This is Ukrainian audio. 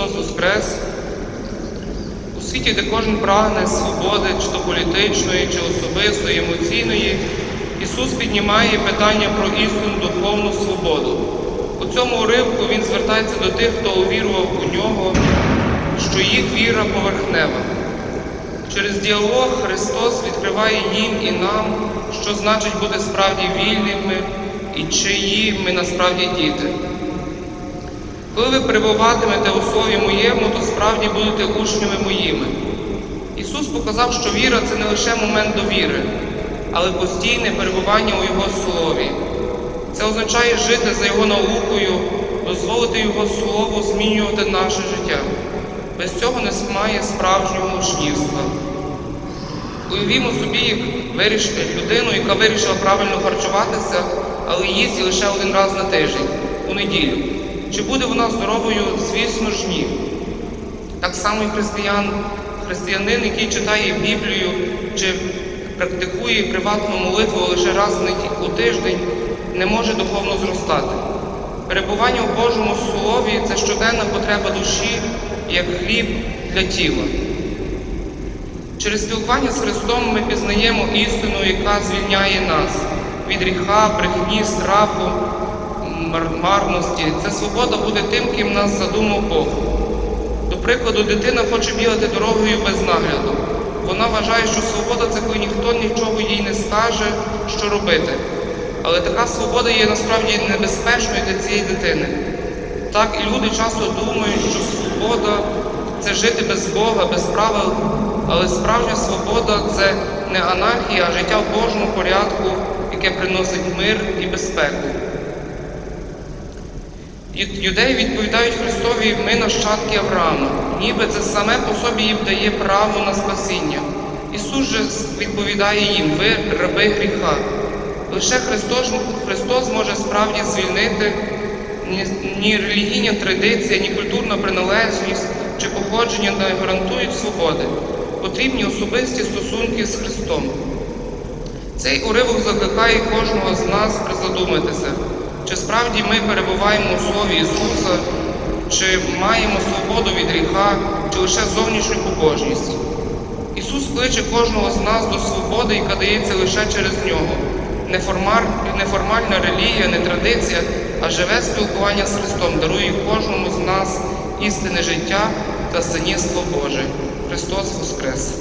Христос Воскрес! У світі, де кожен прагне свободи, чи то політичної, чи особистої, емоційної, Ісус піднімає питання про істинну духовну свободу. У цьому уривку Він звертається до тих, хто увірував у нього, що їх віра поверхнева. Через діалог Христос відкриває їм і нам, що значить бути справді вільними і чиї ми насправді діти. Коли ви перебуватимете у Слові моєму, то справді будете учнями моїми. Ісус показав, що віра це не лише момент довіри, але постійне перебування у Його Слові. Це означає жити за Його наукою, дозволити Його Слову змінювати наше життя. Без цього не має справжнього учнівства. Уявімо собі, як вирішити людину, яка вирішила правильно харчуватися, але їсть лише один раз на тиждень, у неділю. Чи буде вона здоровою? Звісно ж ні. Так само і християн, християнин, який читає Біблію чи практикує приватну молитву лише раз у тиждень, не може духовно зростати. Перебування у Божому Слові це щоденна потреба душі, як хліб для тіла. Через спілкування з Христом ми пізнаємо істину, яка звільняє нас від гріха, брехні, страху, марності. Ця свобода буде тим, ким нас задумав Бог. До прикладу, дитина хоче бігати дорогою без нагляду. Вона вважає, що свобода це коли ніхто нічого їй не скаже, що робити. Але така свобода є насправді небезпечною для цієї дитини. Так і люди часто думають, що свобода це жити без Бога, без правил, але справжня свобода це не анархія, а життя в Божому порядку, яке приносить мир і безпеку. Юдеї відповідають Христові, ми нащадки Авраама, ніби це саме по собі їм дає право на спасіння. Ісус же відповідає їм, ви раби гріха. Лише Христос, Христос може справді звільнити ні, ні релігійна традиція, ні культурна приналежність чи походження не гарантують свободи. Потрібні особисті стосунки з Христом. Цей уривок закликає кожного з нас призадуматися, чи справді ми перебуваємо у Слові Ісуса, чи маємо свободу від гріха, чи лише зовнішню побожність. Ісус кличе кожного з нас до свободи, яка дається лише через Нього. Неформальна релігія, не традиція, а живе спілкування з Христом дарує кожному з нас істинне життя та синівство Боже. Христос Воскрес!